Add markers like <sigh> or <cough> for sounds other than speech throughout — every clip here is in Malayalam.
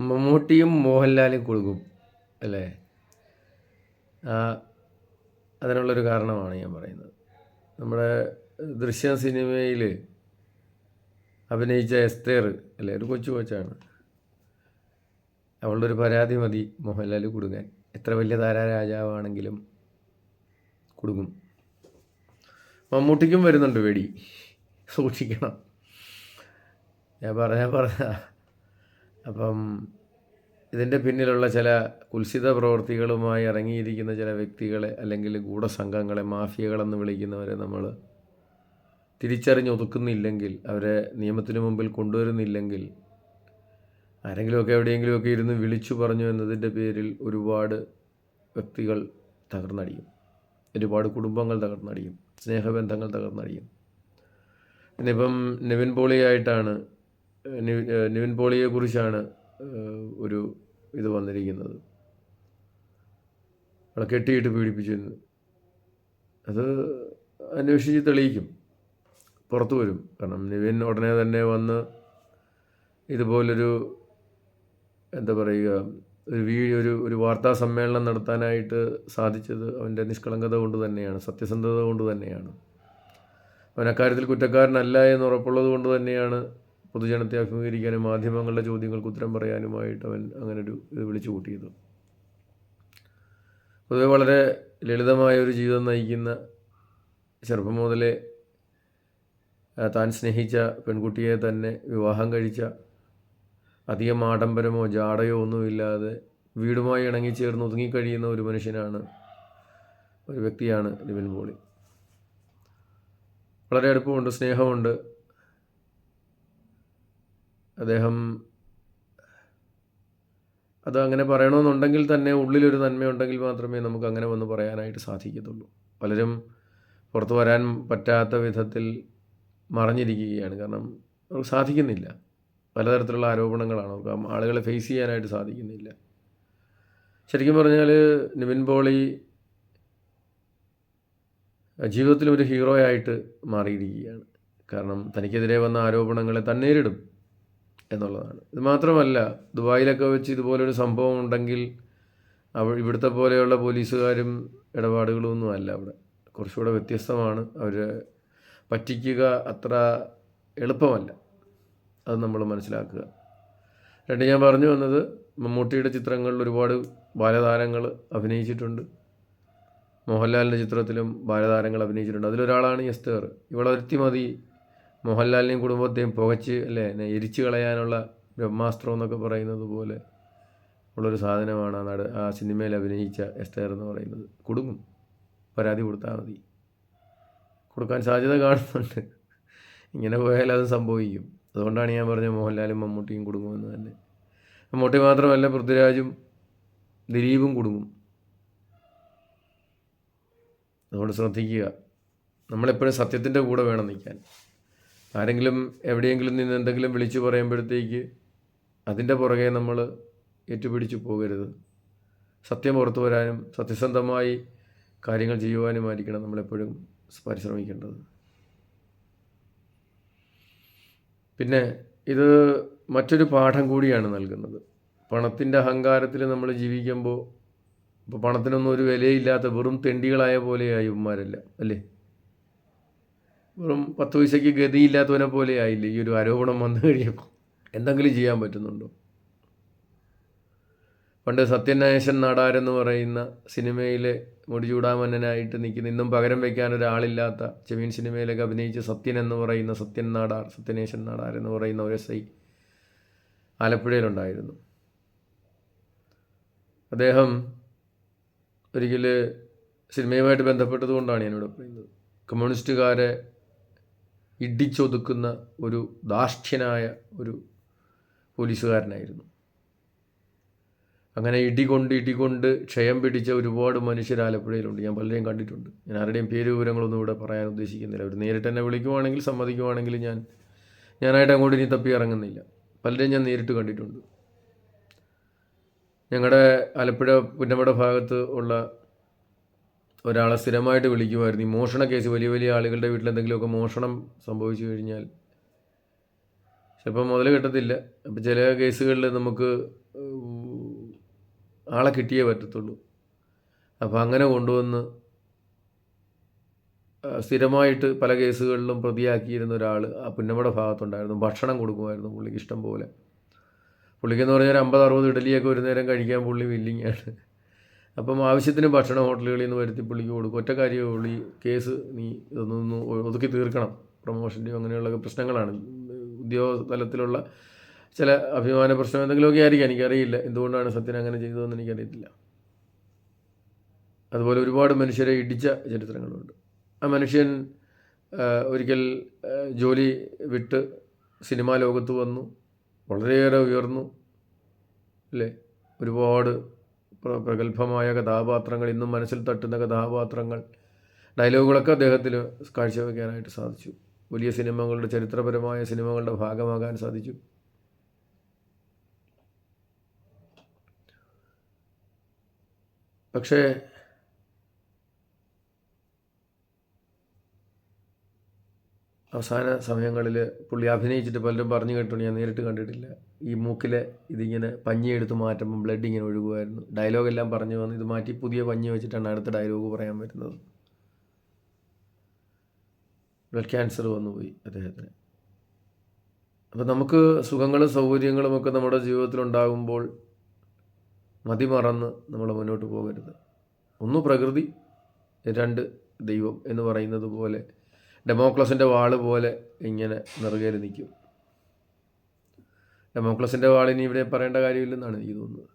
മമ്മൂട്ടിയും മോഹൻലാലും കൊടുക്കും അല്ലേ? ആ അതിനുള്ളൊരു കാരണമാണ് ഞാൻ പറയുന്നത്. നമ്മുടെ ദൃശ്യ സിനിമയിൽ അഭിനയിച്ച എസ്തേർ അല്ലേ? ഒരു കൊച്ചു കൊച്ചാണ്. അവളുടെ ഒരു പരാതി മതി മോഹൻലാൽ കുടുങ്ങാൻ എത്ര വലിയ താരാരാജാവാണെങ്കിലും കുടുങ്ങും മമ്മൂട്ടിക്കും വരുന്നുണ്ട് വെടി. സൂക്ഷിക്കണം. ഞാൻ പറഞ്ഞ പറഞ്ഞ അപ്പം ഇതിന്റെ പിന്നിലുള്ള ചില കുൽസിത പ്രവൃത്തികളുമായി ഇറങ്ങിയിരിക്കുന്ന ചില വ്യക്തികളെ അല്ലെങ്കിൽ ഗൂഢസംഘങ്ങളെ മാഫിയകളെന്ന് വിളിക്കുന്നവരെ നമ്മൾ തിരിച്ചറിഞ്ഞ് ഒതുക്കുന്നില്ലെങ്കിൽ അവരെ നിയമത്തിന് മുമ്പിൽ കൊണ്ടുവരുന്നില്ലെങ്കിൽ ആരെങ്കിലുമൊക്കെ എവിടെയെങ്കിലുമൊക്കെ ഇരുന്ന് വിളിച്ചു പറഞ്ഞു എന്നതിന്റെ പേരിൽ ഒരുപാട് വ്യക്തികൾ തകർന്നടിയും. ഒരുപാട് കുടുംബങ്ങൾ തകർന്നടിയും. സ്നേഹബന്ധങ്ങൾ തകർന്നടിയും. ഇന്നിപ്പം നിവിൻ പോളിയായിട്ടാണ് നിവിൻ പോളിയെ പോളിയെക്കുറിച്ചാണ് ഒരു ഇത് വന്നിരിക്കുന്നത്. അവളെ കെട്ടിയിട്ട് പീഡിപ്പിച്ചിരുന്നു അത് അന്വേഷിച്ച് തെളിയിക്കും. പുറത്തു വരും. കാരണം നിവിൻ ഉടനെ തന്നെ വന്ന് ഇതുപോലൊരു എന്താ പറയുക ഒരു വീ ഒരു ഒരു വാർത്താ സമ്മേളനം നടത്താനായിട്ട് സാധിച്ചത് അവന്റെ നിഷ്കളങ്കത കൊണ്ട് തന്നെയാണ് സത്യസന്ധത കൊണ്ട് തന്നെയാണ്. അവൻ അക്കാര്യത്തിൽ കുറ്റക്കാരനല്ല എന്ന് ഉറപ്പുള്ളത് കൊണ്ട് തന്നെയാണ് പൊതുജനത്തെ അഭിമുഖീകരിക്കാനും മാധ്യമങ്ങളുടെ ചോദ്യങ്ങൾക്ക് ഉത്തരം പറയാനുമായിട്ട് അവൻ അങ്ങനെ ഒരു ഇത് വിളിച്ചു കൂട്ടിയത് പൊതുവെ വളരെ ലളിതമായ ഒരു ജീവിതം നയിക്കുന്ന ചെറുപ്പം മുതലേ താൻ സ്നേഹിച്ച പെൺകുട്ടിയെ തന്നെ വിവാഹം കഴിച്ച അധികം ആഡംബരമോ ജാടയോ ഒന്നുമില്ലാതെ വീടുമായി ഇണങ്ങിച്ചേർന്ന് ഒതുങ്ങിക്കഴിയുന്ന ഒരു മനുഷ്യനാണ് ഒരു വ്യക്തിയാണ് നിവിൻ പോളി. വളരെ അടുപ്പമുണ്ട് സ്നേഹമുണ്ട്. അദ്ദേഹം അത് അങ്ങനെ പറയണമെന്നുണ്ടെങ്കിൽ തന്നെ ഉള്ളിലൊരു നന്മയുണ്ടെങ്കിൽ മാത്രമേ നമുക്ക് അങ്ങനെ വന്ന് പറയാനായിട്ട് സാധിക്കത്തുള്ളൂ. പലരും പുറത്തു വരാൻ പറ്റാത്ത വിധത്തിൽ മറഞ്ഞിരിക്കുകയാണ്. കാരണം അവർക്ക് സാധിക്കുന്നില്ല. പലതരത്തിലുള്ള ആരോപണങ്ങളാണ്. അവർക്ക് ആളുകളെ ഫേസ് ചെയ്യാനായിട്ട് സാധിക്കുന്നില്ല. ശരിക്കും പറഞ്ഞാൽ നിവിൻ പോളി ജീവിതത്തിൽ ഒരു ഹീറോയായിട്ട് മാറിയിരിക്കുകയാണ്. കാരണം തനിക്കെതിരെ വന്ന ആരോപണങ്ങളെ തന്നെ നേരിടും എന്നുള്ളതാണ്. ഇത് മാത്രമല്ല ദുബായിലൊക്കെ വെച്ച് ഇതുപോലൊരു സംഭവം ഉണ്ടെങ്കിൽ അവ ഇവിടുത്തെ പോലെയുള്ള പോലീസുകാരും ഇടപാടുകളും ഒന്നും അല്ല അവിടെ. കുറച്ചുകൂടെ വ്യത്യസ്തമാണ്. അവർ പറ്റിക്കുക അത്ര എളുപ്പമല്ല. അത് നമ്മൾ മനസ്സിലാക്കുക. രണ്ട് ഞാൻ പറഞ്ഞു വന്നത് മമ്മൂട്ടിയുടെ ചിത്രങ്ങളിൽ ഒരുപാട് ബാലതാരങ്ങൾ അഭിനയിച്ചിട്ടുണ്ട്. മോഹൻലാലിന്റെ ചിത്രത്തിലും ബാലതാരങ്ങൾ അഭിനയിച്ചിട്ടുണ്ട്. അതിലൊരാളാണ് എസ്തേർ. ഇവളൊരുത്തി മതി. മോഹൻലാലിനെയും കുടുംബത്തെയും പുകച്ച് അല്ലേ? എരിച്ചു കളയാനുള്ള ബ്രഹ്മാസ്ത്രം എന്നൊക്കെ പറയുന്നത് പോലെ ഉള്ളൊരു സാധനമാണ് ആ നട ആ സിനിമയിൽ അഭിനയിച്ച എസ്തേർ എന്ന് പറയുന്നത്. കുടുങ്ങും. പരാതി കൊടുത്താൽ മതി. കൊടുക്കാൻ സാധ്യത കാണുന്നുണ്ട്. ഇങ്ങനെ പോയാൽ അത് സംഭവിക്കും. അതുകൊണ്ടാണ് ഞാൻ പറഞ്ഞത് മോഹൻലാലും മമ്മൂട്ടിയും കുടുങ്ങുമെന്ന് തന്നെ. മമ്മൂട്ടി മാത്രമല്ല പൃഥ്വിരാജും ദിലീപും കുടുങ്ങും. അതുകൊണ്ട് ശ്രദ്ധിക്കുക. നമ്മളെപ്പോഴും സത്യത്തിന്റെ കൂടെ വേണം നിൽക്കാൻ. ആരെങ്കിലും എവിടെയെങ്കിലും നിന്ന് എന്തെങ്കിലും വിളിച്ചു പറയുമ്പോഴത്തേക്ക് അതിന്റെ പുറകെ നമ്മൾ ഏറ്റുപിടിച്ചു പോകരുത്. സത്യം പുറത്തു വരാനും സത്യസന്ധമായി കാര്യങ്ങൾ ചെയ്യുവാനുമായിരിക്കണം നമ്മളെപ്പോഴും പരിശ്രമിക്കേണ്ടത്. പിന്നെ ഇത് മറ്റൊരു പാഠം കൂടിയാണ് നൽകുന്നത്. പണത്തിന്റെ അഹങ്കാരത്തിൽ നമ്മൾ ജീവിക്കുമ്പോൾ ഇപ്പോൾ പണത്തിനൊന്നും ഒരു വിലയില്ലാത്ത വെറും തെണ്ടികളായ പോലെയായി ഉമ്മാരല്ല അല്ലേ? വെറും പത്ത് പൈസയ്ക്ക് ഗതിയില്ലാത്തവനെ പോലെ ആയില്ല? ഈ ഒരു ആരോപണം വന്നു കഴിയുമ്പോൾ എന്തെങ്കിലും ചെയ്യാൻ പറ്റുന്നുണ്ടോ? പണ്ട് നാടാർ നാടാരെന്ന് പറയുന്ന സിനിമയിലെ മുടിചൂടാമന്നനായിട്ട് നിൽക്കുന്ന ഇന്നും പകരം വയ്ക്കാൻ ഒരാളില്ലാത്ത ചെമീൻ സിനിമയിലൊക്കെ അഭിനയിച്ച സത്യൻ എന്ന് പറയുന്ന സത്യൻ നാടാർ സത്യനേശൻ നാടാർ എന്ന് പറയുന്ന ഒരു എസ് ഐ ആലപ്പുഴയിലുണ്ടായിരുന്നു. അദ്ദേഹം ഒരിക്കൽ സിനിമയുമായിട്ട് ബന്ധപ്പെട്ടതുകൊണ്ടാണ് ഞാനിവിടെ പറയുന്നത്. കമ്മ്യൂണിസ്റ്റുകാരെ ഇടിച്ചൊതുക്കുന്ന ഒരു ദാർഷ്ട്യനായ ഒരു പോലീസുകാരനായിരുന്നു. അങ്ങനെ ഇടികൊണ്ട് ഇടികൊണ്ട് ക്ഷയം പിടിച്ച ഒരുപാട് മനുഷ്യർ ആലപ്പുഴയിലുണ്ട്. ഞാൻ പലരെയും കണ്ടിട്ടുണ്ട്. ഞാൻ ആരുടെയും പേര് വിവരങ്ങളൊന്നും ഇവിടെ പറയാൻ ഉദ്ദേശിക്കുന്നില്ല. അവർ നേരിട്ട് എന്നെ വിളിക്കുവാണെങ്കിൽ സമ്മതിക്കുവാണെങ്കിൽ ഞാൻ ഞാനായിട്ട് അങ്ങോട്ട് ഇനി തപ്പി ഇറങ്ങുന്നില്ല. പലരെയും ഞാൻ നേരിട്ട് കണ്ടിട്ടുണ്ട്. ഞങ്ങളുടെ ആലപ്പുഴ പുന്നമട ഭാഗത്ത് ഉള്ള ഒരാളെ സ്ഥിരമായിട്ട് വിളിക്കുമായിരുന്നു. ഈ മോഷണ കേസ് വലിയ വലിയ ആളുകളുടെ വീട്ടിൽ എന്തെങ്കിലുമൊക്കെ മോഷണം സംഭവിച്ചു കഴിഞ്ഞാൽ ചിലപ്പോൾ മുതൽ കിട്ടത്തില്ല. അപ്പോൾ ചില കേസുകളിൽ നമുക്ക് ആളെ കിട്ടിയേ പറ്റത്തുള്ളൂ. അപ്പോൾ അങ്ങനെ കൊണ്ടുവന്ന് സ്ഥിരമായിട്ട് പല കേസുകളിലും പ്രതിയാക്കിയിരുന്ന ഒരാൾ ആ പുന്നമട ഭാഗത്തുണ്ടായിരുന്നു. ഭക്ഷണം കൊടുക്കുമായിരുന്നു പുള്ളിക്ക് ഇഷ്ടം പോലെ. പുള്ളിക്കെന്ന് പറഞ്ഞാൽ അമ്പത് അറുപത് ഇഡലിയൊക്കെ ഒരു നേരം കഴിക്കാൻ പുള്ളി വില്ലിങ്ങാണ് അപ്പം ആവശ്യത്തിന് ഭക്ഷണം ഹോട്ടലുകളിൽ നിന്ന് വരുത്തി പുള്ളിക്ക് കൊടുക്കും. ഒറ്റ കാര്യം പുള്ളി കേസ് നീ ഇതൊന്നൊന്ന് ഒതുക്കി തീർക്കണം. പ്രൊമോഷന്റെയും അങ്ങനെയുള്ള പ്രശ്നങ്ങളാണ്. ഉദ്യോഗ തലത്തിലുള്ള ചില അഭിമാന പ്രശ്നം എന്തെങ്കിലുമൊക്കെ ആയിരിക്കാം. എനിക്കറിയില്ല. എന്തുകൊണ്ടാണ് സത്യൻ അങ്ങനെ ചെയ്തതെന്ന് എനിക്കറിയത്തില്ല. അതുപോലെ ഒരുപാട് മനുഷ്യരെ ഇടിച്ച ചരിത്രങ്ങളുണ്ട്. ആ മനുഷ്യൻ ഒരിക്കൽ ജോലി വിട്ട് സിനിമാ ലോകത്ത് വന്നു. വളരെയേറെ ഉയർന്നു. അല്ലേ? ഒരുപാട് പ്രഗത്ഭമായ കഥാപാത്രങ്ങൾ ഇന്നും മനസ്സിൽ തട്ടുന്ന കഥാപാത്രങ്ങൾ ഡയലോഗുകളൊക്കെ അദ്ദേഹത്തിന് കാഴ്ചവെക്കാനായിട്ട് സാധിച്ചു. വലിയ സിനിമകളുടെ ചരിത്രപരമായ സിനിമകളുടെ ഭാഗമാകാൻ സാധിച്ചു. പക്ഷേ അവസാന സമയങ്ങളിൽ പുള്ളി അഭിനയിച്ചിട്ട് പലരും പറഞ്ഞു കേട്ടിട്ടുണ്ട് ഞാൻ നേരിട്ട് കണ്ടിട്ടില്ല. ഈ മൂക്കിലെ ഇതിങ്ങനെ പഞ്ഞി എടുത്ത് മാറ്റുമ്പോൾ ബ്ലഡ് ഇങ്ങനെ ഒഴുകുമായിരുന്നു ഡയലോഗെല്ലാം പറഞ്ഞു വന്ന് ഇത് മാറ്റി പുതിയ പഞ്ഞി വെച്ചിട്ടാണ് അടുത്ത ഡയലോഗ് പറയാൻ പറ്റുന്നത് ബ്ലഡ് ക്യാൻസർ വന്നുപോയി അദ്ദേഹത്തിന്. അപ്പോൾ നമുക്ക് സുഖങ്ങളും സൗകര്യങ്ങളും ഒക്കെ നമ്മുടെ ജീവിതത്തിലുണ്ടാകുമ്പോൾ മതിമറന്ന് നമ്മൾ മുന്നോട്ട് പോകരുത്. ഒന്ന് പ്രകൃതി രണ്ട് ദൈവം എന്ന് പറയുന്നത് പോലെ ഡെമോക്ലസിന്റെ വാൾ പോലെ ഇങ്ങനെ നിറുകയിൽ നിൽക്കും. ഡെമോക്ലസിന്റെ വാളിനി ഇവിടെ പറയേണ്ട കാര്യമില്ലെന്നാണ് എനിക്ക് തോന്നുന്നത്.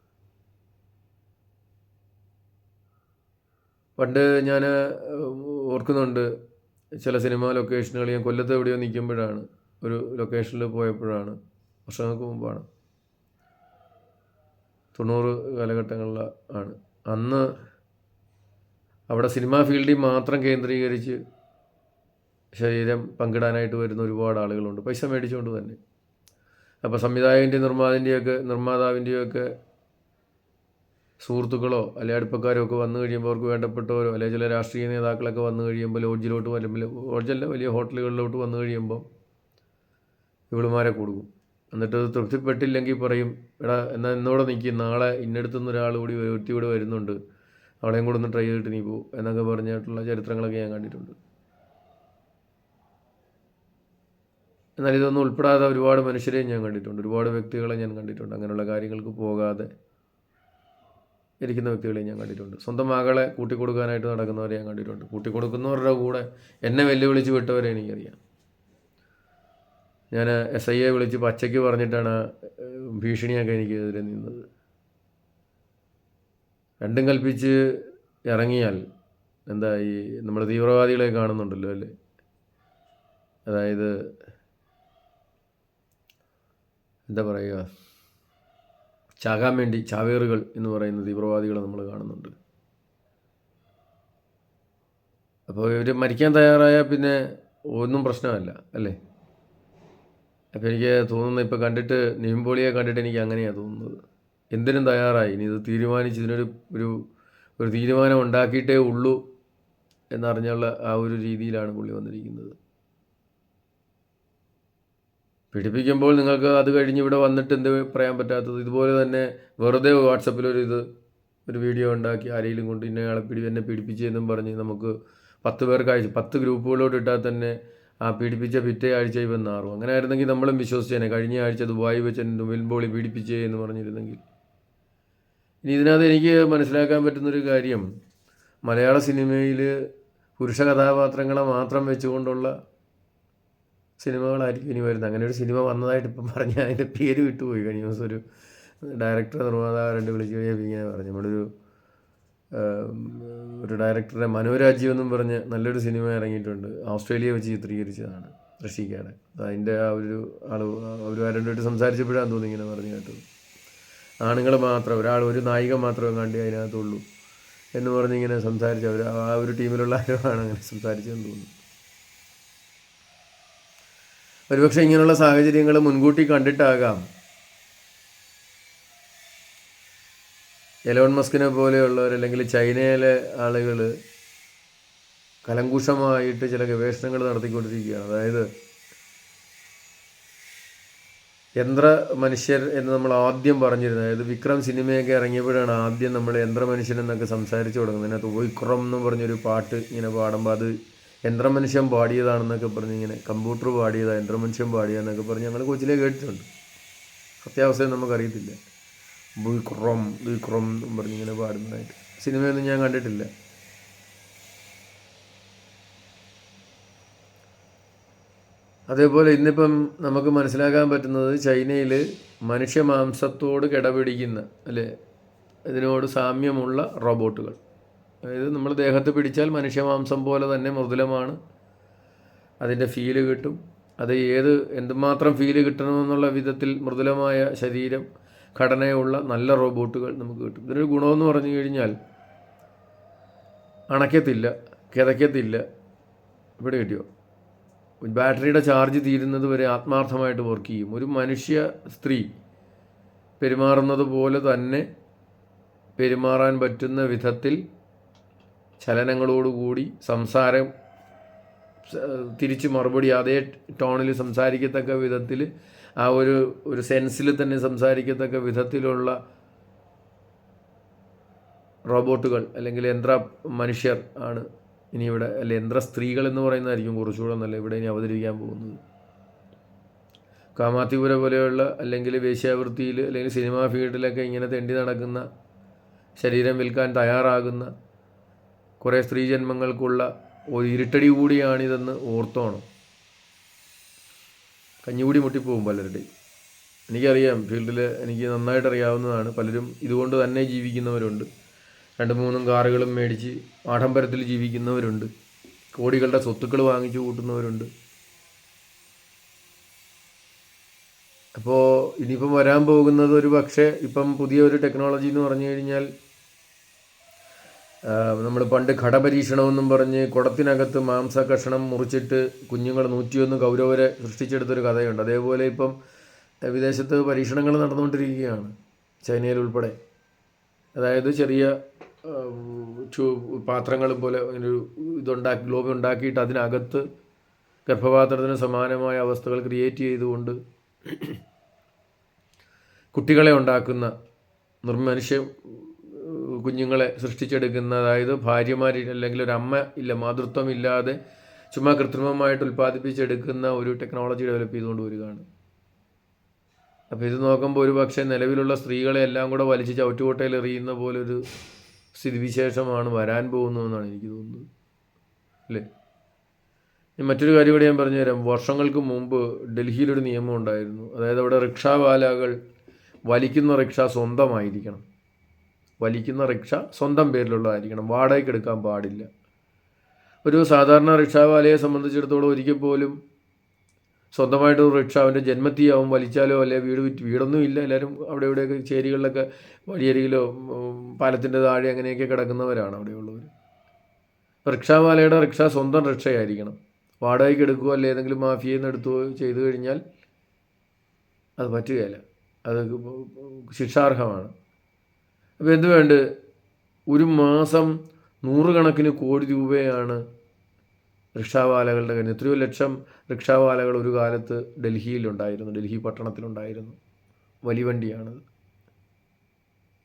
പണ്ട് ഞാൻ ഓർക്കുന്നുണ്ട് ചില സിനിമാ ലൊക്കേഷനുകൾ ഞാൻ കൊല്ലത്ത് എവിടെയോ നിൽക്കുമ്പോഴാണ് ഒരു ലൊക്കേഷനിൽ പോയപ്പോഴാണ് വർഷങ്ങൾക്ക് മുമ്പാണ്. തൊണ്ണൂറ് കാലഘട്ടങ്ങളിൽ ആണ്. അന്ന് അവിടെ സിനിമാ ഫീൽഡിൽ മാത്രം കേന്ദ്രീകരിച്ച് ശരീരം പങ്കിടാനായിട്ട് വരുന്ന ഒരുപാട് ആളുകളുണ്ട്. പൈസ മേടിച്ചുകൊണ്ട് തന്നെ. അപ്പോൾ സംവിധായകന്റെ നിർമ്മാതിന്റെയൊക്കെ നിർമ്മാതാവിന്റെയൊക്കെ സുഹൃത്തുക്കളോ അല്ലെ അടുപ്പക്കാരോ ഒക്കെ വന്നു കഴിയുമ്പോൾ അവർക്ക് വേണ്ടപ്പെട്ടവരോ അല്ലെങ്കിൽ ചില രാഷ്ട്രീയ നേതാക്കളൊക്കെ വന്നു കഴിയുമ്പോൾ ലോഡ്ജിലോട്ട് വരുമ്പോൾ ലോഡ്ജല്ല വലിയ ഹോട്ടലുകളിലോട്ട് വന്നു കഴിയുമ്പോൾ ഇവളുമാരെ കൊടുക്കും. എന്നിട്ട് അത് തൃപ്തിപ്പെട്ടില്ലെങ്കിൽ പറയും എടാ എന്നാൽ എന്നോടെ നിൽക്കും നാളെ ഇന്നടുത്തുനിന്ന് ഒരാൾ കൂടി ഒരുത്തി ഇവിടെ വരുന്നുണ്ട്. അവളെയും കൂടെ ഒന്ന് ട്രൈ ചെയ്തിട്ട് നീ പോകും എന്നൊക്കെ പറഞ്ഞിട്ടുള്ള ചരിത്രങ്ങളൊക്കെ ഞാൻ കണ്ടിട്ടുണ്ട്. എന്നാൽ ഇതൊന്നും ഉൾപ്പെടാതെ ഒരുപാട് മനുഷ്യരെയും ഞാൻ കണ്ടിട്ടുണ്ട്. ഒരുപാട് വ്യക്തികളെ ഞാൻ കണ്ടിട്ടുണ്ട്. അങ്ങനെയുള്ള കാര്യങ്ങൾക്ക് പോകാതെ ഇരിക്കുന്ന വ്യക്തികളെയും ഞാൻ കണ്ടിട്ടുണ്ട്. സ്വന്തം മകളെ കൂട്ടിക്കൊടുക്കാനായിട്ട് നടക്കുന്നവരെ ഞാൻ കണ്ടിട്ടുണ്ട്. കൂട്ടിക്കൊടുക്കുന്നവരുടെ കൂടെ എന്നെ വെല്ലുവിളിച്ച് വിട്ടവരെ എനിക്കറിയാം. ഞാൻ എസ് ഐയെ വിളിച്ച് പച്ചയ്ക്ക് പറഞ്ഞിട്ടാണ് ഭീഷണിയൊക്കെ എനിക്കെതിരെ നിന്നത്. രണ്ടും കൽപ്പിച്ച് ഇറങ്ങിയാൽ എന്താ ഈ നമ്മുടെ തീവ്രവാദികളെ കാണുന്നുണ്ടല്ലോ അല്ലേ? അതായത് എന്താ പറയുക? ചാകാൻ വേണ്ടി ചാവേറുകൾ എന്ന് പറയുന്ന തീവ്രവാദികളെ നമ്മൾ കാണുന്നുണ്ട്. അപ്പോൾ ഇവർ മരിക്കാൻ തയ്യാറായാൽ പിന്നെ ഒന്നും പ്രശ്നമല്ല അല്ലേ? അപ്പോൾ എനിക്ക് തോന്നുന്നത് ഇപ്പോൾ കണ്ടിട്ട് നീമ്പോളിയെ കണ്ടിട്ട് എനിക്ക് അങ്ങനെയാണ് തോന്നുന്നത്. എന്തിനും തയ്യാറായി. ഇനി ഇത് തീരുമാനിച്ച് ഇതിനൊരു ഒരു ഒരു തീരുമാനം ഉണ്ടാക്കിയിട്ടേ ഉള്ളൂ എന്നറിഞ്ഞുള്ള ആ ഒരു രീതിയിലാണ് പുള്ളി വന്നിരിക്കുന്നത്. പീഡിപ്പിക്കുമ്പോൾ നിങ്ങൾക്ക് അത് കഴിഞ്ഞ് ഇവിടെ വന്നിട്ട് എന്ത് പറയാൻ പറ്റാത്തത്? ഇതുപോലെ തന്നെ വെറുതെ വാട്സപ്പിലൊരിത് ഒരു വീഡിയോ ഉണ്ടാക്കി ആരെങ്കിലും കൊണ്ട് ഇന്നയാളെ പിടി എന്നെ പീഡിപ്പിച്ചെന്നും പറഞ്ഞ് നമുക്ക് പത്ത് പേർക്ക് അയച്ചു പത്ത് ഗ്രൂപ്പുകളോട് ഇട്ടാൽ തന്നെ ആ പീഡിപ്പിച്ച പിറ്റേ ആഴ്ച ഇവൻ നാറും. അങ്ങനെ ആയിരുന്നെങ്കിൽ നമ്മളും വിശ്വസിച്ചേനെ. കഴിഞ്ഞ ആഴ്ച ദുബായി വെച്ച് എന്റെ വിൽബോളി പീഡിപ്പിച്ചേ എന്ന് പറഞ്ഞിരുന്നെങ്കിൽ. ഇനി ഇതിനകത്ത് എനിക്ക് മനസ്സിലാക്കാൻ പറ്റുന്നൊരു കാര്യം മലയാള സിനിമയിൽ പുരുഷ കഥാപാത്രങ്ങളെ മാത്രം വെച്ചുകൊണ്ടുള്ള സിനിമകളായിരിക്കും ഇനി വരുന്നത്. അങ്ങനെ ഒരു സിനിമ വന്നതായിട്ട് ഇപ്പം പറഞ്ഞ അതിന്റെ പേര് വിട്ടുപോയി. കഴിഞ്ഞ ദിവസം ഒരു ഡയറക്ടർ നിർമ്മാതാവ് രണ്ട് വിളിച്ച് ഇങ്ങനെ പറഞ്ഞു. നമ്മളൊരു ഒരു ഡയറക്ടറുടെ മനോരാജ്യം എന്നും പറഞ്ഞ് നല്ലൊരു സിനിമ ഇറങ്ങിയിട്ടുണ്ട്. ഓസ്ട്രേലിയ വെച്ച് ചിത്രീകരിച്ചതാണ് ഋഷിക്കാണ് അതിന്റെ ആ ഒരു ആൾ ഒരു ആരോടായിട്ട് സംസാരിച്ചപ്പോഴാണ് തോന്നി ഇങ്ങനെ പറഞ്ഞു കേട്ടത്. ആണുങ്ങൾ മാത്രം ഒരാൾ ഒരു നായിക മാത്രമേ കണ്ടി അതിനകത്തുള്ളൂ എന്ന് പറഞ്ഞിങ്ങനെ സംസാരിച്ച അവർ ആ ഒരു ടീമിലുള്ള ആരോ അങ്ങനെ സംസാരിച്ചതെന്ന് തോന്നുന്നു. ഒരുപക്ഷെ ഇങ്ങനെയുള്ള സാഹചര്യങ്ങൾ മുൻകൂട്ടി കണ്ടിട്ടാകാം. എലോൺ മസ്കിനെ പോലെയുള്ളവർ അല്ലെങ്കിൽ ചൈനയിലെ ആളുകൾ കലങ്കുഷമായിട്ട് ചില ഗവേഷണങ്ങൾ നടത്തിക്കൊണ്ടിരിക്കുകയാണ്. അതായത് യന്ത്ര മനുഷ്യർ എന്ന് നമ്മൾ ആദ്യം പറഞ്ഞിരുന്നത്. അതായത് വിക്രം സിനിമയൊക്കെ ഇറങ്ങിയപ്പോഴാണ് ആദ്യം നമ്മൾ യന്ത്ര മനുഷ്യൻ എന്നൊക്കെ സംസാരിച്ചു തുടങ്ങുന്നത്. അതിനകത്ത് വിക്രം എന്ന് പറഞ്ഞൊരു പാട്ട് ഇങ്ങനെ പാടുമ്പോൾ അത് യന്ത്രമനുഷ്യൻ പാടിയതാണെന്നൊക്കെ പറഞ്ഞ് ഇങ്ങനെ കമ്പ്യൂട്ടർ പാടിയതാണ് യന്ത്രമനുഷ്യൻ പാടിയതെന്നൊക്കെ പറഞ്ഞ് ഞങ്ങൾ കൊച്ചിലേ കേട്ടിട്ടുണ്ട്. അത്യാവശ്യം നമുക്കറിയത്തില്ല. വിക്രം വിക്രം എന്നും പറഞ്ഞ് ഇങ്ങനെ പാടുന്നതായിട്ട്. സിനിമയൊന്നും ഞാൻ കണ്ടിട്ടില്ല. അതേപോലെ ഇന്നിപ്പം നമുക്ക് മനസ്സിലാക്കാൻ പറ്റുന്നത് ചൈനയിൽ മനുഷ്യ മാംസത്തോട് കിടപിടിക്കുന്ന അല്ലേ? ഇതിനോട് സാമ്യമുള്ള റോബോട്ടുകൾ. അതായത് നമ്മൾ ദേഹത്ത് പിടിച്ചാൽ മനുഷ്യമാംസം പോലെ തന്നെ മൃദുലമാണ്. അതിന്റെ ഫീൽ കിട്ടും. അത് ഏത് എന്തുമാത്രം ഫീൽ കിട്ടണമെന്നുള്ള വിധത്തിൽ മൃദുലമായ ശരീരം ഘടനയുള്ള നല്ല റോബോട്ടുകൾ നമുക്ക് കിട്ടും. ഇതിനൊരു ഗുണമെന്ന് പറഞ്ഞു കഴിഞ്ഞാൽ അണയ്ക്കത്തില്ല കിതയ്ക്കത്തില്ല. ഇവിടെ കിട്ടിയോ? ബാറ്ററിയുടെ ചാർജ് തീരുന്നത് വരെ ആത്മാർത്ഥമായിട്ട് വർക്ക് ചെയ്യും. ഒരു മനുഷ്യ സ്ത്രീ പെരുമാറുന്നത് പോലെ തന്നെ പെരുമാറാൻ പറ്റുന്ന വിധത്തിൽ ചലനങ്ങളോടുകൂടി സംസാരം തിരിച്ചു മറുപടി അതേ ടോണിൽ സംസാരിക്കത്തക്ക വിധത്തിൽ ആ ഒരു ഒരു സെൻസിൽ തന്നെ സംസാരിക്കത്തക്ക വിധത്തിലുള്ള റോബോട്ടുകൾ അല്ലെങ്കിൽ യന്ത്ര മനുഷ്യർ ആണ് ഇനി ഇവിടെ അല്ലെ യന്ത്ര സ്ത്രീകൾ എന്ന് പറയുന്നതായിരിക്കും കുറച്ചുകൂടെ നല്ല ഇവിടെ ഇനി അവതരിപ്പിക്കാൻ പോകുന്നത്. കാമാത്തിപുര പോലെയുള്ള അല്ലെങ്കിൽ വേശ്യാവൃത്തിയിൽ അല്ലെങ്കിൽ സിനിമാ ഫീൽഡിലൊക്കെ ഇങ്ങനെ തെണ്ടി നടക്കുന്ന ശരീരം വിൽക്കാൻ തയ്യാറാകുന്ന കുറേ സ്ത്രീ ജന്മങ്ങൾക്കുള്ള ഒരു ഇരുട്ടടി കൂടിയാണിതെന്ന് ഓർത്തോണം. കഞ്ഞികൂടി മുട്ടിപ്പോവും പലരുടെയും. എനിക്കറിയാം ഫീൽഡിൽ എനിക്ക് നന്നായിട്ട് അറിയാവുന്നതാണ് പലരും ഇതുകൊണ്ട് തന്നെ ജീവിക്കുന്നവരുണ്ട്. രണ്ട് മൂന്നും കാറുകളും മേടിച്ച് ആഡംബരത്തിൽ ജീവിക്കുന്നവരുണ്ട്. കോടികളുടെ സ്വത്തുക്കൾ വാങ്ങിച്ചു കൂട്ടുന്നവരുണ്ട്. അപ്പോൾ ഇനിയിപ്പം വരാൻ പോകുന്നത് ഒരു പക്ഷേ ഇപ്പം പുതിയ ഒരു ടെക്നോളജി എന്ന് പറഞ്ഞു കഴിഞ്ഞാൽ നമ്മൾ പണ്ട് ഘടപരീക്ഷണമെന്നും പറഞ്ഞ് കുടത്തിനകത്ത് മാംസ കഷണം മുറിച്ചിട്ട് കുഞ്ഞുങ്ങൾ നൂറ്റിയൊന്ന് കൗരവരെ സൃഷ്ടിച്ചെടുത്തൊരു കഥയുണ്ട്. അതേപോലെ ഇപ്പം വിദേശത്ത് പരീക്ഷണങ്ങൾ നടന്നുകൊണ്ടിരിക്കുകയാണ് ചൈനയിൽ ഉൾപ്പെടെ. അതായത് ചെറിയ പാത്രങ്ങൾ പോലെ ഒരു ഇതുണ്ടാക്കി ഗ്ലോബ് ഉണ്ടാക്കിയിട്ട് അതിനകത്ത് ഗർഭപാത്രത്തിന് സമാനമായ അവസ്ഥകൾ ക്രിയേറ്റ് ചെയ്തുകൊണ്ട് കുട്ടികളെ ഉണ്ടാക്കുന്ന നിർമനുഷ്യ ഏഹ്, കുഞ്ഞുങ്ങളെ സൃഷ്ടിച്ചെടുക്കുന്ന അതായത് ഭാര്യമാർ അല്ലെങ്കിൽ ഒരു അമ്മ ഇല്ല മാതൃത്വം ഇല്ലാതെ ചുമ്മാ കൃത്രിമമായിട്ട് ഉൽപ്പാദിപ്പിച്ചെടുക്കുന്ന ഒരു ടെക്നോളജി ഡെവലപ്പ് ചെയ്തുകൊണ്ട് വരികയാണ്. അപ്പോൾ ഇത് നോക്കുമ്പോൾ ഒരു പക്ഷേ നിലവിലുള്ള സ്ത്രീകളെ എല്ലാം കൂടെ വലിച്ച് ചവിറ്റുകൊട്ടയിൽ എറിയുന്ന പോലൊരു സ്ഥിതിവിശേഷമാണ് വരാൻ പോകുന്നതെന്നാണ് എനിക്ക് തോന്നുന്നത്. അല്ലേ? മറ്റൊരു കാര്യം കൂടി ഞാൻ പറഞ്ഞുതരാം. വർഷങ്ങൾക്ക് മുമ്പ് ഡൽഹിയിലൊരു നിയമം ഉണ്ടായിരുന്നു. അതായത് അവിടെ റിക്ഷാവാലകൾ വലിക്കുന്ന റിക്ഷ സ്വന്തമായിരിക്കണം. വലിക്കുന്ന റിക്ഷ സ്വന്തം പേരിലുള്ളതായിരിക്കണം. വാടകയ്ക്ക് എടുക്കാൻ പാടില്ല. ഒരു സാധാരണ റിക്ഷാവാലയെ സംബന്ധിച്ചിടത്തോളം ഒരിക്കൽ പോലും സ്വന്തമായിട്ട് ഒരു റിക്ഷ അവന്റെ ജന്മത്തിയാവും വലിച്ചാലോ അല്ലെ വീട് വിറ്റ് വീടൊന്നും ഇല്ല. എല്ലാവരും അവിടെ ഇവിടെയൊക്കെ ചേരികളിലൊക്കെ വഴിയരികിലോ പാലത്തിന്റെ താഴെ അങ്ങനെയൊക്കെ കിടക്കുന്നവരാണ് അവിടെയുള്ളവർ റിക്ഷാവാലയുടെ റിക്ഷ സ്വന്തം റിക്ഷയായിരിക്കണം. വാടകയ്ക്ക് എടുക്കുകയോ അല്ലെ ഏതെങ്കിലും മാഫിയയിൽ നിന്ന് എടുത്തുകയോ ചെയ്തു കഴിഞ്ഞാൽ അത് പറ്റുകയില്ല. അത് ശിക്ഷാർഹമാണ്. അപ്പോൾ എന്ത് വേണ്ട? ഒരു മാസം നൂറുകണക്കിന് കോടി രൂപയാണ് റിക്ഷാവാലകളുടെ കഴിഞ്ഞ് എത്രയോ ലക്ഷം റിക്ഷാവാലകൾ ഒരു കാലത്ത് ഡൽഹിയിലുണ്ടായിരുന്നു ഡൽഹി പട്ടണത്തിലുണ്ടായിരുന്നു വലിവണ്ടിയാണത്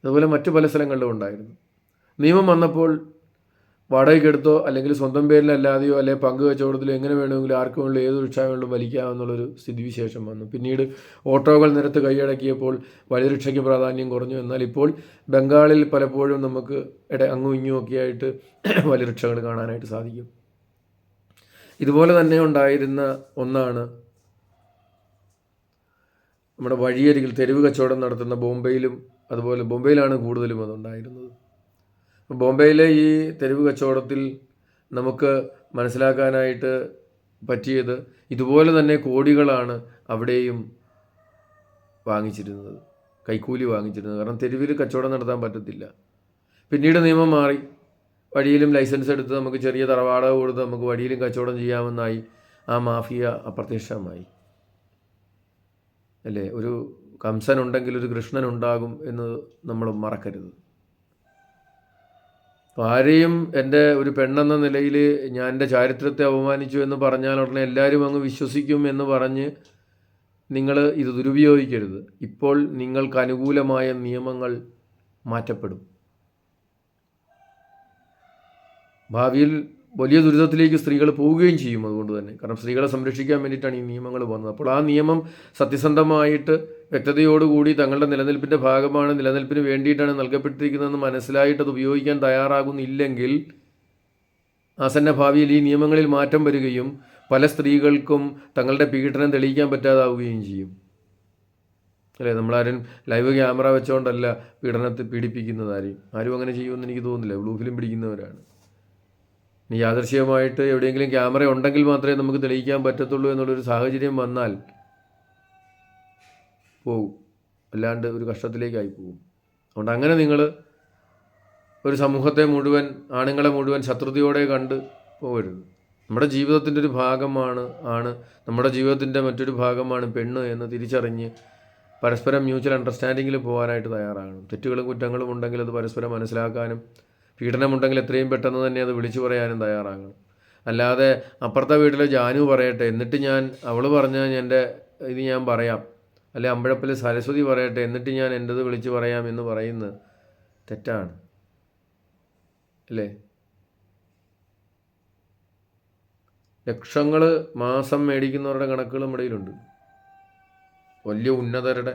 അതുപോലെ മറ്റു പല സ്ഥലങ്ങളിലും ഉണ്ടായിരുന്നു. നിയമം വന്നപ്പോൾ വാടകയ്ക്കെടുത്തോ അല്ലെങ്കിൽ സ്വന്തം പേരിലല്ലാതെയോ അല്ലെങ്കിൽ പങ്ക് കച്ചവടത്തിലോ എങ്ങനെ വേണമെങ്കിലും ആർക്കും വേണമെങ്കിലും ഏത് റിക്ഷ വേണമെങ്കിലും വലിക്കാമെന്നുള്ളൊരു സ്ഥിതിവിശേഷം വന്നു. പിന്നീട് ഓട്ടോകൾ നിരത്ത് കൈയടക്കിയപ്പോൾ വലിയ റിക്ഷയ്ക്ക് പ്രാധാന്യം കുറഞ്ഞു. എന്നാൽ ഇപ്പോൾ ബംഗാളിൽ പലപ്പോഴും നമുക്ക് ഇട അങ്ങും ഇങ്ങും ഒക്കെ ആയിട്ട് <clears throat> വലിയ റിക്ഷകൾ കാണാനായിട്ട് സാധിക്കും. ഇതുപോലെ തന്നെ ഉണ്ടായിരുന്ന ഒന്നാണ് നമ്മുടെ വഴിയരികിൽ തെരുവ് കച്ചവടം നടത്തുന്ന ബോംബെയിലും അതുപോലെ ബോംബെയിലാണ് കൂടുതലും അതുണ്ടായിരുന്നത്. ബോംബെയിലെ ഈ തെരുവ് കച്ചവടത്തിൽ നമുക്ക് മനസ്സിലാക്കാനായിട്ട് പറ്റിയത് ഇതുപോലെ തന്നെ കോടികളാണ് അവിടെയും വാങ്ങിച്ചിരുന്നത്. കൈക്കൂലി വാങ്ങിച്ചിരുന്നത്. കാരണം തെരുവിൽ കച്ചവടം നടത്താൻ പറ്റത്തില്ല. പിന്നീട് നിയമം മാറി. വഴിയിലും ലൈസൻസ് എടുത്ത് നമുക്ക് ചെറിയ തറവാടക കൊടുത്ത് നമുക്ക് വഴിയിലും കച്ചവടം ചെയ്യാമെന്നായി ആ മാഫിയ അപ്രത്യക്ഷമായി. അല്ലേ? ഒരു കംസനുണ്ടെങ്കിൽ ഒരു കൃഷ്ണനുണ്ടാകും എന്ന് നമ്മൾ മറക്കരുത്. അപ്പോൾ ആരെയും എന്റെ ഒരു പെണ്ണെന്ന നിലയിൽ ഞാൻ എന്റെ ചാരിത്രത്തെ അപമാനിച്ചു എന്ന് പറഞ്ഞാൽ ഉടനെ എല്ലാവരും അങ്ങ് വിശ്വസിക്കും എന്ന് പറഞ്ഞ് നിങ്ങൾ ഇത് ദുരുപയോഗിക്കരുത്. ഇപ്പോൾ നിങ്ങൾക്ക് അനുകൂലമായ നിയമങ്ങൾ മാറ്റപ്പെടും. ഭാവിയിൽ വലിയ ദുരിതത്തിലേക്ക് സ്ത്രീകൾ പോവുകയും ചെയ്യും അതുകൊണ്ട് തന്നെ. കാരണം സ്ത്രീകളെ സംരക്ഷിക്കാൻ വേണ്ടിയിട്ടാണ് ഈ നിയമങ്ങൾ വന്നത്. അപ്പോൾ ആ നിയമം സത്യസന്ധമായിട്ട് വ്യക്തതയോടുകൂടി തങ്ങളുടെ നിലനിൽപ്പിന്റെ ഭാഗമാണ് നിലനിൽപ്പിന് വേണ്ടിയിട്ടാണ് നൽകപ്പെട്ടിരിക്കുന്നതെന്ന് മനസ്സിലായിട്ട് അത് ഉപയോഗിക്കാൻ തയ്യാറാകുന്നില്ലെങ്കിൽ ആസന്ന ഭാവിയിൽ ഈ നിയമങ്ങളിൽ മാറ്റം വരികയും പല സ്ത്രീകൾക്കും തങ്ങളുടെ പീഡനം തെളിയിക്കാൻ പറ്റാതാവുകയും ചെയ്യും. അല്ലേ? നമ്മളാരും ലൈവ് ക്യാമറ വെച്ചുകൊണ്ടല്ല പീഡനത്തെ പീഡിപ്പിക്കുന്നത് ആരെയും ആരും അങ്ങനെ ചെയ്യുമെന്ന് എനിക്ക് തോന്നുന്നില്ല. ബ്ലൂ ഫിലിം പിടിക്കുന്നവരാണ്. ഇനി യാദർശികമായിട്ട് എവിടെയെങ്കിലും ക്യാമറ ഉണ്ടെങ്കിൽ മാത്രമേ നമുക്ക് തെളിയിക്കാൻ പറ്റത്തുള്ളൂ എന്നുള്ളൊരു സാഹചര്യം വന്നാൽ പോകും അല്ലാണ്ട് ഒരു കഷ്ടത്തിലേക്കായി പോകും അതുകൊണ്ട് അങ്ങനെ നിങ്ങൾ ഒരു സമൂഹത്തെ മുഴുവൻ ആണുങ്ങളെ മുഴുവൻ ശത്രുതയോടെ കണ്ട് പോകരുത്. നമ്മുടെ ജീവിതത്തിന്റെ ഒരു ഭാഗമാണ് ആണ്. നമ്മുടെ ജീവിതത്തിന്റെ മറ്റൊരു ഭാഗമാണ് പെണ്ണ് എന്ന് തിരിച്ചറിഞ്ഞ് പരസ്പരം മ്യൂച്വൽ അണ്ടർസ്റ്റാൻഡിങ്ങിൽ പോകാനായിട്ട് തയ്യാറാകണം. തെറ്റുകളും കുറ്റങ്ങളും ഉണ്ടെങ്കിൽ അത് പരസ്പരം മനസ്സിലാക്കാനും പീഡനമുണ്ടെങ്കിൽ എത്രയും പെട്ടെന്ന് തന്നെ അത് വിളിച്ചു പറയാനും തയ്യാറാകണം. അല്ലാതെ അപ്പുറത്തെ വീട്ടിലെ ജാനു പറയട്ടെ എന്നിട്ട് ഞാൻ അവൾ പറഞ്ഞാൽ എന്റെ ഇത് ഞാൻ പറയാം. അല്ലെ അമ്പഴപ്പിൽ സരസ്വതി പറയട്ടെ എന്നിട്ട് ഞാൻ എന്റെത് വിളിച്ചു പറയാം എന്ന് പറയുന്നത് തെറ്റാണ്. അല്ലേ? ലക്ഷങ്ങൾ മാസം മേടിക്കുന്നവരുടെ കണക്കുകൾ നമ്മുടെ വലിയ ഉന്നതരുടെ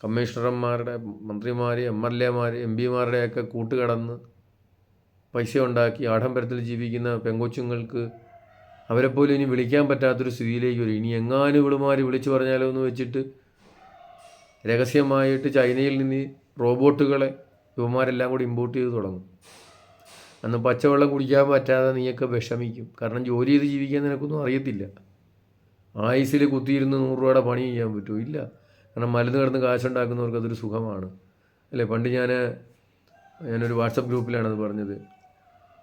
കമ്മീഷണർമാരുടെ മന്ത്രിമാർ എം എൽ എമാർ എം പിമാരുടെയൊക്കെ കൂട്ടുകടന്ന് പൈസ ഉണ്ടാക്കി ആഡംബരത്തിൽ ജീവിക്കുന്ന പെങ്കൊച്ചുങ്ങൾക്ക് അവരെപ്പോലും ഇനി വിളിക്കാൻ പറ്റാത്തൊരു സ്ഥിതിയിലേക്ക് വരും. ഇനി എങ്ങാനും ഇവിടുമാർ വിളിച്ചു പറഞ്ഞാലോ എന്ന് വെച്ചിട്ട് രഹസ്യമായിട്ട് ചൈനയിൽ നിന്ന് റോബോട്ടുകളെ യുവമാരെല്ലാം കൂടി ഇമ്പോർട്ട് ചെയ്ത് തുടങ്ങും. അന്ന് പച്ചവെള്ളം കുടിക്കാൻ പറ്റാതെ നീയൊക്കെ വിഷമിക്കും. കാരണം ജോലി ചെയ്ത് ജീവിക്കാൻ നിനക്കൊന്നും അറിയത്തില്ല. ആയുസിൽ കുത്തിയിരുന്ന് നൂറ് രൂപയുടെ പണി ചെയ്യാൻ പറ്റുമോ? ഇല്ല. കാരണം മരുന്ന് കിടന്ന് കാശുണ്ടാക്കുന്നവർക്ക് അതൊരു സുഖമാണ്. അല്ലേ? പണ്ട് ഞാൻ ഞാനൊരു വാട്സപ്പ് ഗ്രൂപ്പിലാണ് അത് പറഞ്ഞത്.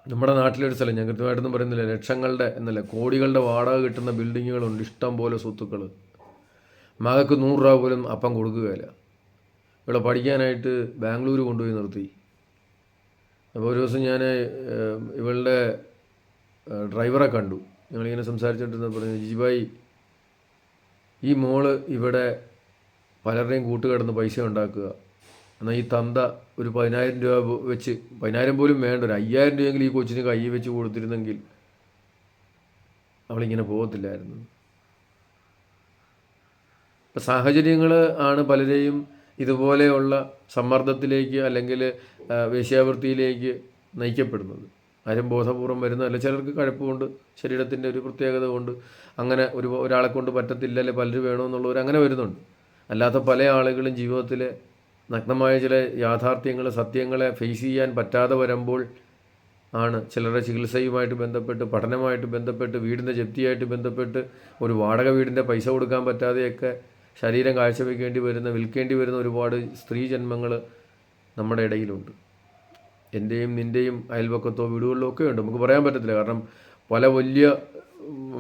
നമ്മുടെ നാട്ടിലൊരു സ്ഥലം ഞാൻ കൃത്യമായിട്ടൊന്നും പറയുന്നില്ല. ലക്ഷങ്ങളുടെ എന്നല്ല കോടികളുടെ വാടക കിട്ടുന്ന ബിൽഡിങ്ങുകളുണ്ട് ഇഷ്ടം പോലെ സ്വത്തുക്കൾ മകൾക്ക് നൂറ് രൂപ പോലും അപ്പം കൊടുക്കുകയില്ല. ഇവിടെ പഠിക്കാനായിട്ട് ബാംഗ്ലൂർ കൊണ്ടുപോയി നിർത്തി. അപ്പോൾ ഒരു ദിവസം ഞാൻ ഇവളുടെ ഡ്രൈവറെ കണ്ടു. ഞങ്ങളിങ്ങനെ സംസാരിച്ചിട്ടിരുന്ന പറഞ്ഞു ജിജിബായി ഈ മോൾ ഇവിടെ പലരുടെയും കൂട്ടുകിടന്ന് പൈസ ഉണ്ടാക്കുക. എന്നാൽ ഈ തന്ത ഒരു പതിനായിരം രൂപ വെച്ച് പതിനായിരം പോലും വേണ്ട ഒരു അയ്യായിരം രൂപയെങ്കിലും ഈ കൊച്ചിന് കൈ വെച്ച് കൊടുത്തിരുന്നെങ്കിൽ അവളിങ്ങനെ പോകത്തില്ലായിരുന്നു. ഇപ്പം സാഹചര്യങ്ങൾ ആണ് പലരെയും ഇതുപോലെയുള്ള സമ്മർദ്ദത്തിലേക്ക് അല്ലെങ്കിൽ വേശ്യാവൃത്തിയിലേക്ക് നയിക്കപ്പെടുന്നത്. ആരും ബോധപൂർവം വരുന്നതല്ല ചിലർക്ക് കഴപ്പുകൊണ്ട് ശരീരത്തിന്റെ ഒരു പ്രത്യേകത കൊണ്ട് അങ്ങനെ ഒരു ഒരാളെ കൊണ്ട് പറ്റത്തില്ല അല്ലെ പലരും വേണമെന്നുള്ളവർ അങ്ങനെ വരുന്നുണ്ട്. അല്ലാത്ത പല ആളുകളും ജീവിതത്തിലെ നഗ്നമായ ചില യാഥാർത്ഥ്യങ്ങൾ സത്യങ്ങളെ ഫേസ് ചെയ്യാൻ പറ്റാതെ വരുമ്പോൾ ആണ് ചിലരുടെ ചികിത്സയുമായിട്ട് ബന്ധപ്പെട്ട് പഠനമായിട്ട് ബന്ധപ്പെട്ട് വീടിന്റെ ജപ്തിയായിട്ട് ബന്ധപ്പെട്ട് ഒരു വാടക വീടിന്റെ പൈസ കൊടുക്കാൻ പറ്റാതെയൊക്കെ ശരീരം കാഴ്ചവെക്കേണ്ടി വരുന്ന വിൽക്കേണ്ടി വരുന്ന ഒരുപാട് സ്ത്രീ ജന്മങ്ങൾ നമ്മുടെ ഇടയിലുണ്ട്. എന്റെയും നിന്റെയും അയൽവക്കത്തോ വീടുകളിലോ ഒക്കെ ഉണ്ട്. നമുക്ക് പറയാൻ പറ്റത്തില്ല. കാരണം പല വലിയ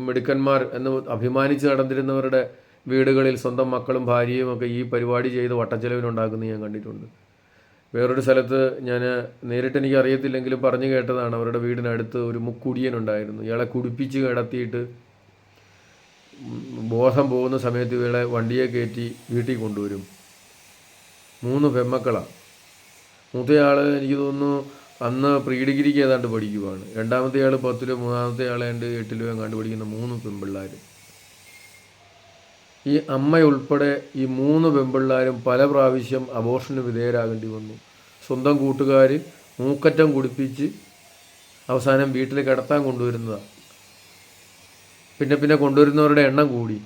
മിടുക്കന്മാർ എന്ന് അഭിമാനിച്ച് നടന്നിരുന്നവരുടെ വീടുകളിൽ സ്വന്തം മക്കളും ഭാര്യയും ഒക്കെ ഈ പരിപാടി ചെയ്ത് വട്ടച്ചെലവിനുണ്ടാക്കുന്നത് ഞാൻ കണ്ടിട്ടുണ്ട്. വേറൊരു സ്ഥലത്ത് ഞാൻ നേരിട്ട് എനിക്ക് അറിയത്തില്ലെങ്കിലും പറഞ്ഞു കേട്ടതാണ് അവരുടെ വീടിനടുത്ത് ഒരു മുക്കുടിയനുണ്ടായിരുന്നു ഇയാളെ കുടിപ്പിച്ച് കിടത്തിയിട്ട് ബോധം പോകുന്ന സമയത്ത് ഇവളെ വണ്ടിയെ കയറ്റി വീട്ടിൽ കൊണ്ടുവരും. മൂന്ന് പെമ്മക്കളാണ് മൂത്തയാൾ എനിക്ക് തോന്നുന്നു അന്ന് പ്രീ ഡിഗ്രിക്ക് ഏതാണ്ട് പഠിക്കുവാണ്. രണ്ടാമത്തെ ആൾ പത്തിലോ മൂന്നാമത്തെ ആൾ ഏണ്ട് എട്ടിലോ എങ്ങാണ്ട് പഠിക്കുന്ന മൂന്ന് പെൺപിള്ളേർ ഈ അമ്മയുൾപ്പെടെ ഈ മൂന്ന് പെൺപിള്ളേരും പല പ്രാവശ്യം അബോഷന് വിധേയരാകേണ്ടി വന്നു. സ്വന്തം കൂട്ടുകാർ മൂക്കറ്റം കുടിപ്പിച്ച് അവസാനം വീട്ടിൽ കിടത്താൻ കൊണ്ടുവരുന്നതാണ് പിന്നെ പിന്നെ കൊണ്ടുവരുന്നവരുടെ എണ്ണം കൂടി.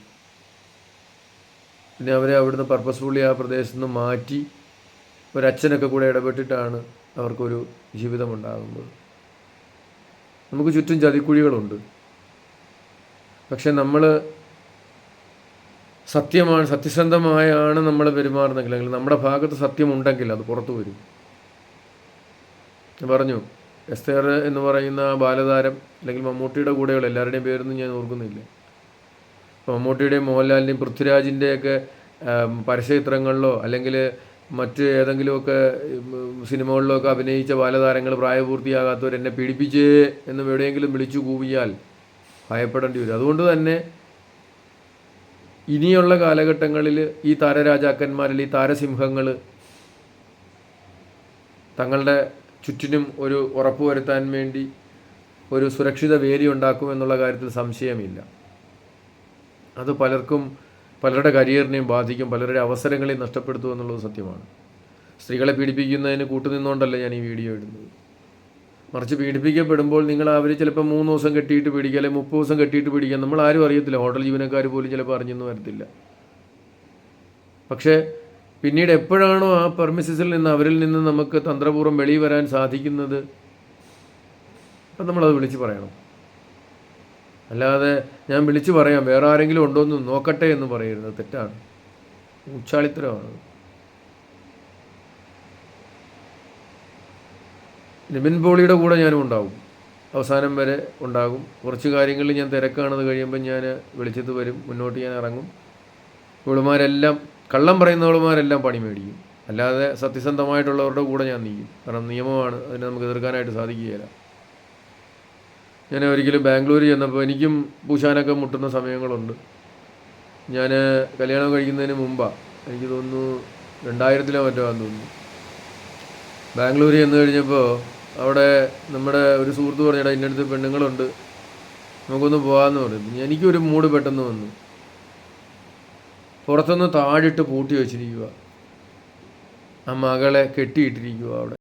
പിന്നെ അവരെ അവിടുന്ന് പർപ്പസ്ഫുള്ളി ആ പ്രദേശത്ത് നിന്ന് മാറ്റി ഒരച്ഛനൊക്കെ കൂടെ ഇടപെട്ടിട്ടാണ് അവർക്കൊരു ജീവിതമുണ്ടാകുന്നത്. നമുക്ക് ചുറ്റും ചതിക്കുഴികളുണ്ട്. പക്ഷെ നമ്മൾ സത്യമാണ് സത്യസന്ധമായാണ് നമ്മൾ പെരുമാറുന്നെങ്കിൽ അല്ലെങ്കിൽ നമ്മുടെ ഭാഗത്ത് സത്യമുണ്ടെങ്കിൽ അത് പുറത്തു വരും. പറഞ്ഞു എസ്തേർ എന്ന് പറയുന്ന ബാലതാരം അല്ലെങ്കിൽ മമ്മൂട്ടിയുടെ കൂടെയുള്ള എല്ലാവരുടെയും പേരൊന്നും ഞാൻ ഓർക്കുന്നില്ല. മമ്മൂട്ടിയുടെയും മോഹൻലാലിന്റെയും പൃഥ്വിരാജിന്റെയൊക്കെ പരസ്യചിത്രങ്ങളിലോ അല്ലെങ്കിൽ മറ്റ് ഏതെങ്കിലുമൊക്കെ സിനിമകളിലോ ഒക്കെ അഭിനയിച്ച ബാലതാരങ്ങൾ പ്രായപൂർത്തിയാകാത്തവർ എന്നെ പീഡിപ്പിച്ചേ എന്ന് എവിടെയെങ്കിലും വിളിച്ചു കൂവിയാൽ ഭയപ്പെടേണ്ടി വരും. അതുകൊണ്ട് തന്നെ ഇനിയുള്ള കാലഘട്ടങ്ങളിൽ ഈ താരരാജാക്കന്മാരിൽ ഈ താരസിംഹങ്ങൾ തങ്ങളുടെ ചുറ്റിനും ഒരു ഉറപ്പ് വരുത്താൻ വേണ്ടി ഒരു സുരക്ഷിത വേലി ഉണ്ടാക്കും എന്നുള്ള കാര്യത്തിൽ സംശയമില്ല. അത് പലർക്കും പലരുടെ കരിയറിനെയും ബാധിക്കും പലരുടെ അവസരങ്ങളെയും നഷ്ടപ്പെടുത്തും എന്നുള്ളത് സത്യമാണ്. സ്ത്രീകളെ പീഡിപ്പിക്കുന്നതിന് കൂട്ടുനിന്നുകൊണ്ടല്ല ഞാൻ ഈ വീഡിയോ ഇടുന്നത്? മറിച്ച് പീഡിപ്പിക്കപ്പെടുമ്പോൾ നിങ്ങൾ അവർ ചിലപ്പോൾ മൂന്ന് ദിവസം കെട്ടിയിട്ട് പിടിക്കുക അല്ലെങ്കിൽ മുപ്പത് ദിവസം കെട്ടിയിട്ട് പിടിക്കുക നമ്മൾ ആരും അറിയത്തില്ല ഹോട്ടൽ ജീവനക്കാർ പോലും ചിലപ്പോൾ അറിഞ്ഞെന്ന് വരത്തില്ല. പക്ഷേ പിന്നീട് എപ്പോഴാണോ ആ പെർമിസിസിൽ നിന്ന് അവരിൽ നിന്ന് നമുക്ക് തന്ത്രപൂർവം വെളിയിൽ വരാൻ സാധിക്കുന്നത്? അപ്പം നമ്മളത് വിളിച്ച് പറയണം. അല്ലാതെ ഞാൻ വിളിച്ചു പറയാം വേറെ ആരെങ്കിലും ഉണ്ടോ എന്ന് നോക്കട്ടെ എന്ന് പറയരുത്. തെറ്റാണ്. ഉച്ചാളിത്തരമാണ്. ലിമിൻ പോളിയുടെ കൂടെ ഞാനും ഉണ്ടാവും. അവസാനം വരെ ഉണ്ടാകും. കുറച്ച് കാര്യങ്ങളിൽ ഞാൻ തിരക്കാണെന്ന് കഴിയുമ്പോൾ ഞാൻ വെളിച്ചത്ത് വരും. മുന്നോട്ട് ഞാൻ ഇറങ്ങും. ഇവളുമാരെല്ലാം കള്ളം പറയുന്നവളുമാരെല്ലാം പണി മേടിക്കും. അല്ലാതെ സത്യസന്ധമായിട്ടുള്ളവരുടെ കൂടെ ഞാൻ നീക്കും കാരണം നിയമമാണ്. അതിനെ നമുക്ക് എതിർക്കാനായിട്ട് സാധിക്കുകയില്ല. ഞാൻ ഒരിക്കലും ബാംഗ്ലൂർ ചെന്നപ്പോൾ എനിക്കും പൂശാനൊക്കെ മുട്ടുന്ന സമയങ്ങളുണ്ട്. ഞാൻ കല്യാണം കഴിക്കുന്നതിന് മുമ്പാണ് എനിക്ക് തോന്നുന്നു രണ്ടായിരത്തിലോ മറ്റോ ആണെന്ന് തോന്നുന്നു. ബാംഗ്ലൂർ ചെന്ന് കഴിഞ്ഞപ്പോൾ അവിടെ നമ്മുടെ ഒരു സുഹൃത്ത് പറഞ്ഞിട്ട് എന്റെ അടുത്ത് പെണ്ണുങ്ങളുണ്ട്. നമുക്കൊന്ന് പോകാമെന്ന് പറഞ്ഞു. എനിക്കൊരു മൂഡ് പെട്ടെന്ന് വന്നു. പുറത്തുനിന്ന് താഴിട്ട് പൂട്ടി വെച്ചിരിക്കുക ആ മകളെ കെട്ടിയിട്ടിരിക്കുക അവിടെ.